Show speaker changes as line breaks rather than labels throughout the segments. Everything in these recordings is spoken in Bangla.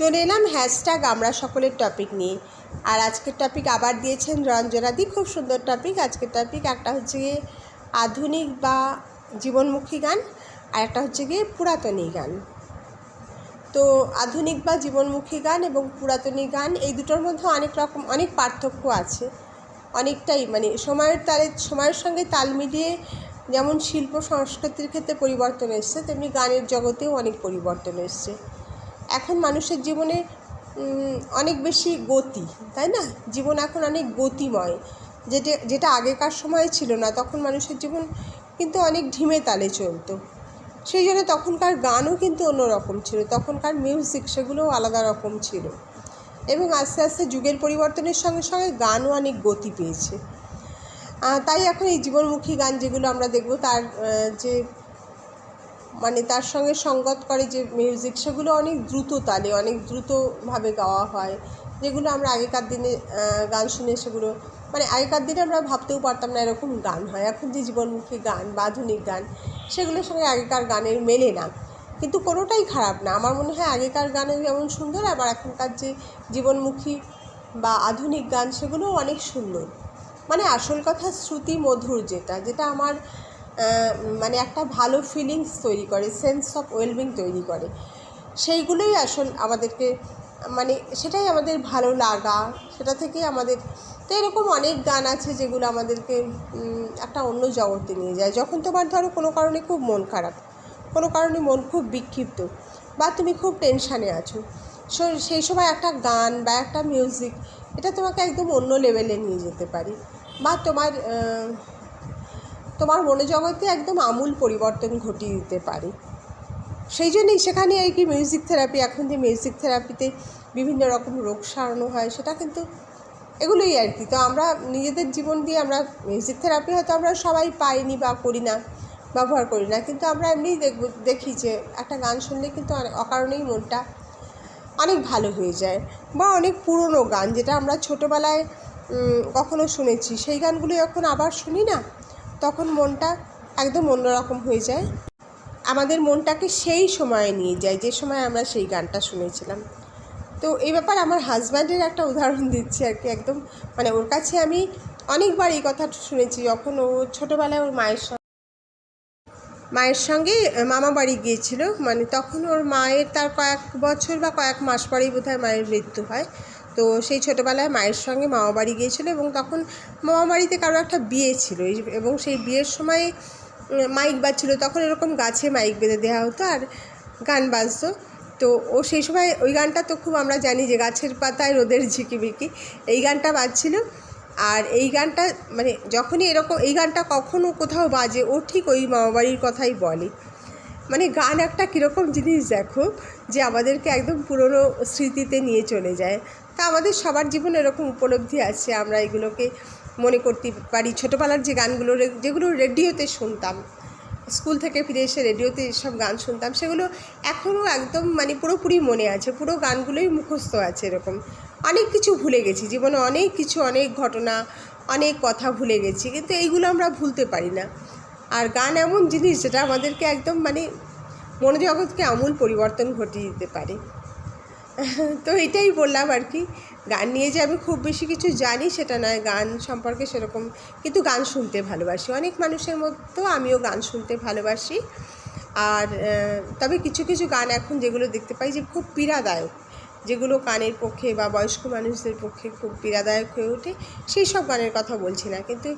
চলে এলাম হ্যাশট্যাগ আমরা সকলের টপিক নিয়ে। আর আজকের টপিক আবার দিয়েছেন রঞ্জনাদি, খুব সুন্দর টপিক আজকের টপিক একটা হচ্ছে গিয়ে আধুনিক বা জীবনমুখী গান, আর একটা হচ্ছে গিয়ে পুরাতনী গান। তো আধুনিক বা জীবনমুখী গান এবং পুরাতনী গান, এই দুটোর মধ্যে অনেক রকম, অনেক পার্থক্য আছে। অনেকটাই মানে সময়ের তালে, সময়ের সঙ্গে তাল মিলিয়ে যেমন শিল্প সংস্কৃতির ক্ষেত্রে পরিবর্তন এসছে, তেমনি গানের জগতেও অনেক পরিবর্তন এসছে। এখন মানুষের জীবনে অনেক বেশি গতি, তাই না? জীবন এখন অনেক গতিময়। যেটা যেটা আগেকার সময় ছিল না, তখন মানুষের জীবন কিন্তু অনেক ঢিমে তালে চলতো। সেই জন্য তখনকার গানও কিন্তু অন্যরকম ছিল, তখনকার মিউজিক সেগুলোও আলাদা রকম ছিল। এবং আস্তে আস্তে যুগের পরিবর্তনের সঙ্গে সঙ্গে গানও অনেক গতি পেয়েছে। তাই এখন এই জীবনমুখী গান যেগুলো আমরা দেখব, তার যে মানে তার সঙ্গে সঙ্গত করে যে মিউজিক সেগুলো অনেক দ্রুত তালে, অনেক দ্রুতভাবে গাওয়া হয়। যেগুলো আমরা আগেকার দিনে গান শুনে সেগুলো মানে আগেকার দিনে আমরা ভাবতেও পারতাম না এরকম গান হয়। এখন যে জীবনমুখী গান বা আধুনিক গান, সেগুলোর সঙ্গে আগেকার গানের মেলে না। কিন্তু কোনোটাই খারাপ না। আমার মনে হয় আগেকার গানে যেমন সুন্দর, আবার এখনকার যে জীবনমুখী বা আধুনিক গান, সেগুলোও অনেক সুন্দর। মানে আসল কথা শ্রুতি মধুর যেটা যেটা আমার মানে একটা ভালো ফিলিংস তৈরি করে সেন্স অফ ওয়েলবিং তৈরি করে। সেইগুলোই আসল আমাদেরকে মানে সেটাই আমাদের ভালো লাগা, সেটা থেকেই আমাদের, তো এরকম অনেক গান আছে যেগুলো আমাদেরকে একটা অন্য জগতে নিয়ে যায়। যখন তোমার ধরো কোনো কারণে খুব মন খারাপ, কোনো কারণে মন খুব বিক্ষিপ্ত বা তুমি খুব টেনশানে আছো, সো সেই সময় একটা গান বা একটা মিউজিক এটা তোমাকে একদম অন্য লেভেলে নিয়ে যেতে পারে। বা তোমার তোমার মনোজগতে একদম আমূল পরিবর্তন ঘটিয়ে দিতে পারে। সেই জন্যই সেখানে আর কি মিউজিক থেরাপি এখন যে মিউজিক থেরাপিতে বিভিন্ন রকম রোগ সারানো হয়, সেটা কিন্তু এগুলোই আর কি। তো আমরা নিজেদের জীবন দিয়ে আমরা মিউজিক থেরাপি হয়তো আমরা সবাই পাইনি বা করি না, ব্যবহার করি না। কিন্তু আমরা এমনিই দেখব, দেখি যে একটা গান শুনলে কিন্তু অনে- অকারণেই মনটা অনেক ভালো হয়ে যায়। বা অনেক পুরনো গান যেটা আমরা ছোটোবেলায় কখনো শুনেছি। সেই গানগুলো যখন আবার শুনি না তখন মনটা একদম অন্যরকম হয়ে যায়। আমাদের মনটাকে সেই সময়ে নিয়ে যায়, যে সময় আমরা সেই গানটা শুনেছিলাম। তো এই ব্যাপার আমার হাজব্যান্ডের একটা উদাহরণ দিচ্ছি আর কি একদম। মানে ওর কাছে আমি অনেকবার এই কথা শুনেছি, যখন ও ছোটোবেলায় ওর মায়ের সঙ্গে মায়ের সঙ্গে মামা বাড়ি গিয়েছিল। মানে তখন ওর মায়ের তার কয়েক বছর বা কয়েক মাস পরেই বোধহয় মায়ের মৃত্যু হয়। তো সেই ছোটোবেলায় মায়ের সঙ্গে মামা বাড়ি গিয়েছিল এবং তখন মামা বাড়িতে কারও একটা বিয়ে ছিল। এবং সেই বিয়ের সময় মাইক বাজছিল, তখন এরকম গাছে মাইক বেঁধে দেওয়া হতো আর গান বাজতো। তো ও সেই সময় ওই গানটা তো খুব আমরা জানি যে গাছের পাতায় রোদের ঝিকিমিকি, এই গানটা বাজছিল। আর এই গানটা মানে যখনই এরকম, এই গানটা কখনও কোথাও বাজে, ও ঠিক ওই মামাবাড়ির কথাই বলে। মানে গান একটা কীরকম জিনিস দেখো, যে আমাদেরকে একদম পুরনো স্মৃতিতে নিয়ে চলে যায়। তা আমাদের সবার জীবনে এরকম উপলব্ধি আছে। আমরা এগুলোকে মনে করতে পারি। ছোটোবেলার যে গানগুলো যেগুলো রেডিওতে শুনতাম, স্কুল থেকে ফিরে এসে রেডিওতে সব গান শুনতাম, সেগুলো এখনও একদম মানে পুরোপুরি মনে আছে। পুরো গানগুলোই মুখস্থ আছে এরকম। অনেক কিছু ভুলে গেছি। জীবনে অনেক কিছু, অনেক ঘটনা, অনেক কথা ভুলে গেছি। কিন্তু এইগুলো আমরা ভুলতে পারি না। আর গান এমন জিনিস যেটা আমাদেরকে একদম মানে মনোজগৎকে আমূল পরিবর্তন ঘটিয়ে দিতে পারে। তো এটাই বললাম আর কি। গান নিয়ে যে আমি খুব বেশি কিছু জানি সেটা নয়, গান সম্পর্কে সেরকম কিন্তু গান শুনতে ভালোবাসি। অনেক মানুষের মতো আমিও গান শুনতে ভালোবাসি। আর তবে কিছু কিছু গান এখন যেগুলো দেখতে পাই যে খুব পীড়াদায়ক, যেগুলো কানের পক্ষে বা বয়স্ক মানুষদের পক্ষে খুব পীড়াদায়ক হয়ে ওঠে, সেই সব গানের কথা বলছি না। কিন্তু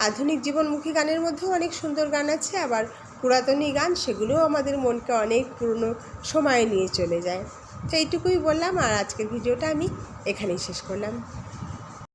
আধুনিক জীবনমুখী গানের মধ্যেও অনেক সুন্দর গান আছে, আবার পুরাতনী গান সেগুলোও আমাদের মনকে অনেক পুরনো সময়ে নিয়ে চলে যায়। তো এইটুকুই বললাম আর আজকের ভিডিওটা আমি এখানেই শেষ করলাম।